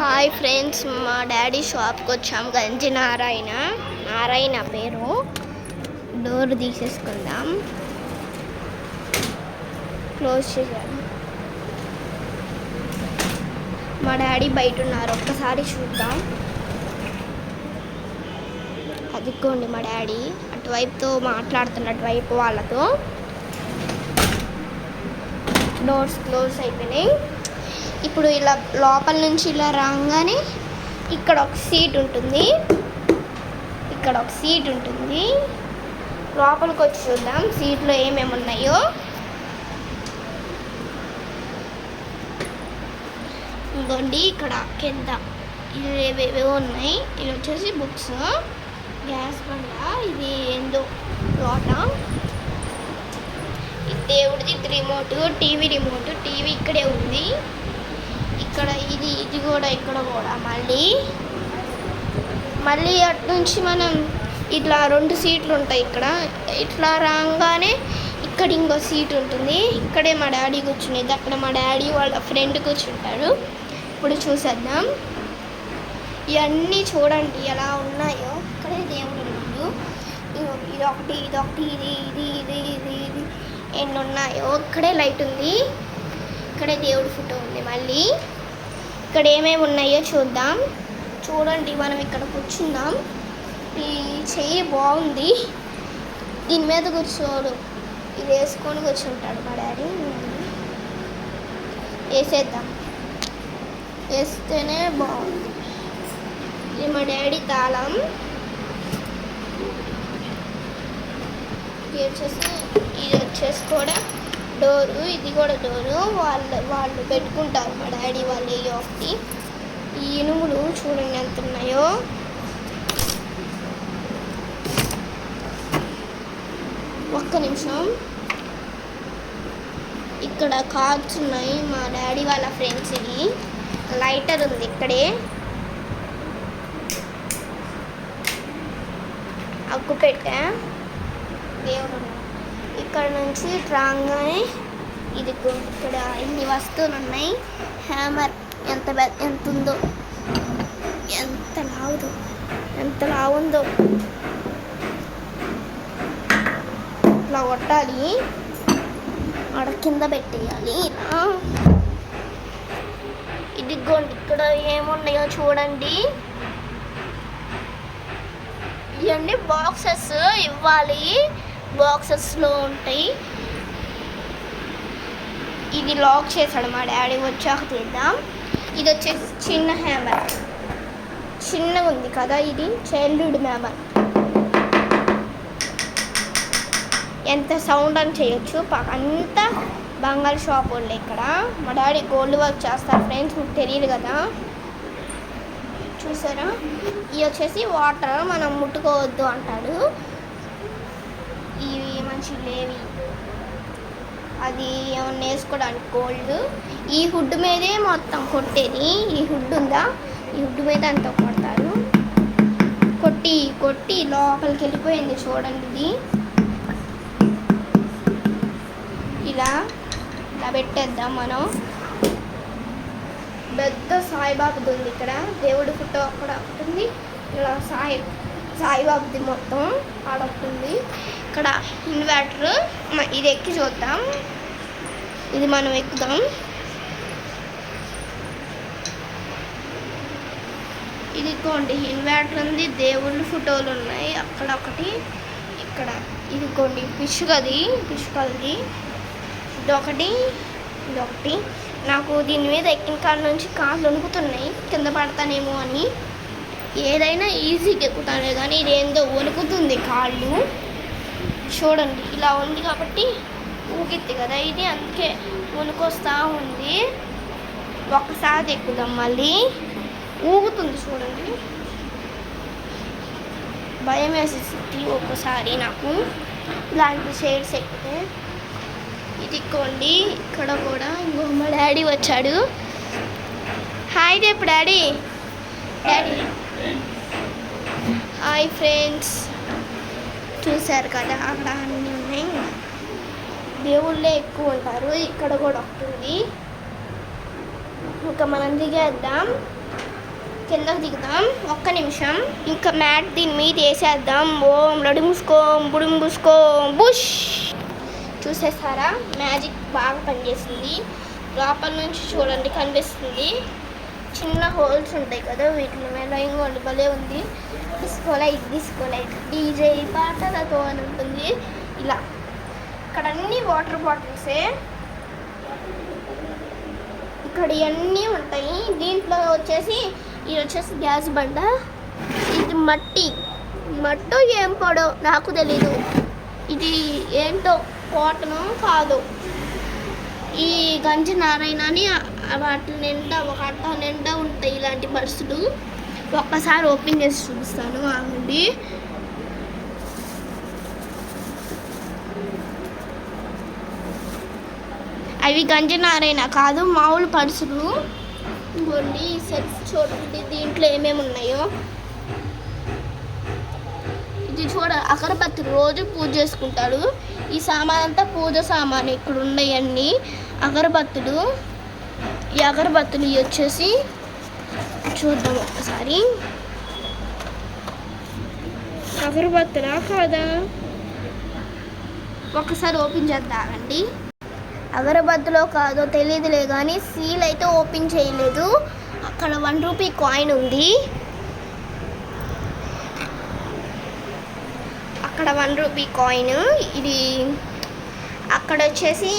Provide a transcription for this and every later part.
Hi friends మా daddy షాప్కి వచ్చాం గంజి నారాయణ. నారాయణ పేరు. డోర్ తీసేసుకుందాం. క్లోజ్ చేశాను మా డాడీ బయట ఉన్నారు ఒక్కసారి చూద్దాం. అదిగోండి మా డాడీ అటువైపుతో మాట్లాడుతున్న అటువైపు వాళ్ళతో. డోర్స్ క్లోజ్ అయిపోయినాయి. ఇప్పుడు ఇలా లోపల నుంచి ఇలా రాగానే ఇక్కడ ఒక సీట్ ఉంటుంది. ఇక్కడ ఒక సీట్ ఉంటుంది. లోపలికి వచ్చి చూద్దాం సీట్లో ఏమేమి ఉన్నాయో. ఇంకోండి ఇక్కడ కింద ఇవేవేవో ఉన్నాయి. ఇది వచ్చేసి బుక్స్. గ్యాస్ బండ ఇది ఏందో లోట దేవుడిది రిమోట్ టీవీ రిమోట్ టీవీ ఇక్కడే ఉంది. ఇక్కడ ఇది ఇది కూడా ఇక్కడ కూడా. మళ్ళీ మళ్ళీ అటు నుంచి మనం ఇట్లా రెండు సీట్లు ఉంటాయి ఇక్కడ. ఇట్లా రాగానే ఇక్కడ ఇంకో సీట్ ఉంటుంది. ఇక్కడే మా డాడీ కూర్చునేది. అక్కడ మా డాడీ వాళ్ళ ఫ్రెండ్ కూర్చుంటాడు. ఇప్పుడు చూసేద్దాం. ఇవన్నీ చూడండి ఎలా ఉన్నాయో. ఇక్కడే దేవుడు ఉన్నాడు. ఇదొకటి ఇది ఒకటి ఇది ఒకటి ఇది ఇది ఇది ఇది ఇది. ఎన్ని ఉన్నాయో. ఇక్కడే లైట్ ఉంది. ఇక్కడే దేవుడి ఫోటో ఉంది. మళ్ళీ ఇక్కడ ఏమేమి ఉన్నాయో చూద్దాం. చూడండి మనం ఇక్కడ కూర్చుందాం. ఈ చెయ్యి బాగుంది. దీని మీద కూర్చోడు. ఇది వేసుకొని కూర్చుంటాడు మా డాడీ. వేసేద్దాం. వేస్తేనే బాగుంది. ఇది మా డాడీ తాళం. ఇది వచ్చేసి ఇది వచ్చేసి కూడా డోరు ఇది కూడా డోరు. వాళ్ళు వాళ్ళు పెట్టుకుంటారు మా డాడీ వాళ్ళు ఈ ఒకటి ఈ ఇనుములు చూడండి ఎంత ఉన్నాయో. ఒక్క నిమిషం. ఇక్కడ కార్డ్స్ ఉన్నాయి మా డాడీ వాళ్ళ ఫ్రెండ్స్ ఇది లైటర్ ఉంది ఇక్కడే. అగ్గు పెట్టా. దేవుడు ఇక్కడ నుంచి రాగానే ఇది ఇక్కడ ఇన్ని వస్తువులు ఉన్నాయి. హ్యామర్ ఎంత ఎంత ఉందో ఎంత లావుదో ఎంత లావుందో. ఇట్లా కొట్టాలి. ఆడ కింద పెట్టేయాలి. ఇదిగోండి ఇక్కడ ఏమున్నాయో చూడండి. ఇవన్నీ బాక్సెస్ ఇవ్వాలి. బాక్సెస్లో ఉంటాయి. ఇది లాక్ చేశాడు మా డాడీ వచ్చాక తీద్దాం. ఇది వచ్చేసి చిన్న హ్యామర్ చిన్నగా ఉంది కదా ఇది చైల్డ్హుడ్ హ్యామర్ ఎంత సౌండ్ అని చేయొచ్చు. అంతా బంగారు షాప్ వాళ్ళు ఇక్కడ. మా డాడీ గోల్డ్ వర్క్ చేస్తారు ఫ్రెండ్స్ మీకు తెలియదు కదా. చూసారా? ఇది వచ్చేసి వాటర్ మనం ముట్టుకోవద్దు అంటాడు. మంచి లేవి. అది ఏమన్నా వేసుకోవడానికి గోల్డ్ ఈ హుడ్ మీదే మొత్తం కొట్టేది. ఈ హుడ్ ఉందా? ఈ హుడ్ మీద అంత కొడతారు. కొట్టి కొట్టి లోపలికి వెళ్ళిపోయింది చూడండి ఇది. ఇలా ఇలా పెట్టేద్దాం మనం. పెద్ద సాయిబాబుది ఉంది ఇక్కడ. దేవుడి ఫోటో అక్కడ ఒకటి ఉంది ఇలా సాయి సాయిబాబాది మొత్తం ఆడ ఇక్కడ ఇన్వర్టర్ ఇది ఎక్కి చూద్దాం. ఇది మనం ఎక్కుదాం. ఇది కొండి ఇన్వర్టర్ ఉంది. దేవుళ్ళ ఫోటోలు ఉన్నాయి. అక్కడ ఒకటి ఇక్కడ. ఇది కొన్ని పిచ్చుకది పిచ్చుకలది ఇదొకటి ఇదొకటి. నాకు దీని మీద ఎక్కిన కాళ్ళ నుంచి కాళ్ళు వణుకుతున్నాయి. కింద పడతానేమో అని. ఏదైనా ఈజీగా ఎక్కుతానే కానీ ఇది ఏందో వణుకుతుంది కాళ్ళు. చూడండి ఇలా ఉంది కాబట్టి ఊగిద్ది కదా ఇది అందుకే వణుకొస్తా ఉంది. ఒకసారి ఎక్కుదాం మళ్ళీ. ఊగుతుంది చూడండి. భయం వేసేసింది ఒక్కసారి నాకు. ఇలాంటి షేడ్స్ ఎక్కితే. ఇదిక్కోండి ఇక్కడ కూడా ఇంకో మా డాడీ వచ్చాడు. హాయ్ చెప్పు డాడీ. డాడీ. హాయ్ ఫ్రెండ్స్ చూశారు కదా అక్కడ అన్నీ ఉన్నాయి. దేవుళ్ళే ఎక్కువ ఉంటారు. ఇక్కడ కూడా ఒకటి ఇంకా మనం దిగేద్దాం. కిందకు దిగుదాం. ఒక్క నిమిషం. ఇంకా మ్యాట్ దీని మీద వేసేద్దాం. ఓం లడుముసుకో బుడుంబుసుకో బుష్! చూసేసారా? మ్యాజిక్ బాగా పనిచేసింది. లోపల నుంచి చూడండి కనిపిస్తుంది. చిన్న హోల్స్ ఉంటాయి కదా వీటి మీద ఇంకోటి భలే ఉంది. Disco light disco light. DJ పాటలతో అని ఉంటుంది ఇలా. ఇక్కడ అన్ని వాటర్ బాటిల్సే. ఇక్కడ ఇవన్నీ ఉంటాయి. దీంట్లో వచ్చేసి ఇది వచ్చేసి గ్యాస్ బండ. ఇది మట్టి. మట్టో ఏం పడో నాకు తెలీదు. ఇది ఏంటో కాటను కాదు. ఈ గంజి నారాయణ అని వాటి నిండా ఒక అట్ట నిండా ఉంటాయి ఇలాంటి పర్సులు. ఒక్కసారి ఓపెన్ చేసి చూపిస్తాను ఆగండి అవి గంజనారైనా కాదు మామూలు పర్సులు. ఇదిగోండి ఈ సెట్స్ చూడండి దీంట్లో ఏమేమి ఉన్నాయో. ఇది చూడ అగరబత్తి రోజు పూజ చేసుకుంటాడు. ఈ సామాన్ అంతా పూజ సామాన్ ఇక్కడ ఉన్నాయన్నీ అగరబత్తులు. ఈ అగరబత్తులు ఇవి వచ్చేసి చూద్దాం ఒక్కసారి అగరబత్తులా కాదా ఒకసారి ఓపెన్ చేద్దామండి అగరబత్తులో కాదో తెలియదులే కానీ సీల్ అయితే ఓపెన్ చేయలేదు అక్కడ వన్ రూపీ కాయిన్ ఉంది అక్కడ వన్ రూపీ కాయిన్ ఇది అక్కడ వచ్చేసి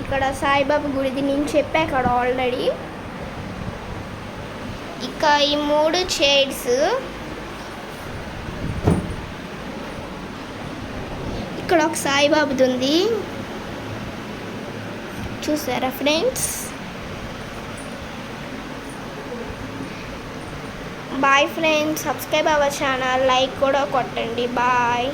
ఇక్కడ సాయిబాబా గుడిది నేను చెప్పా అక్కడ ఆల్రెడీ. ఇక ఈ మూడు చైర్స్. ఇక్కడ ఒక సాయిబాబుది ఉంది. చూసారా ఫ్రెండ్స్? బాయ్ ఫ్రెండ్స్ సబ్స్క్రైబ్ అవ్వ ఛానల్ లైక్ కూడా కొట్టండి. బాయ్.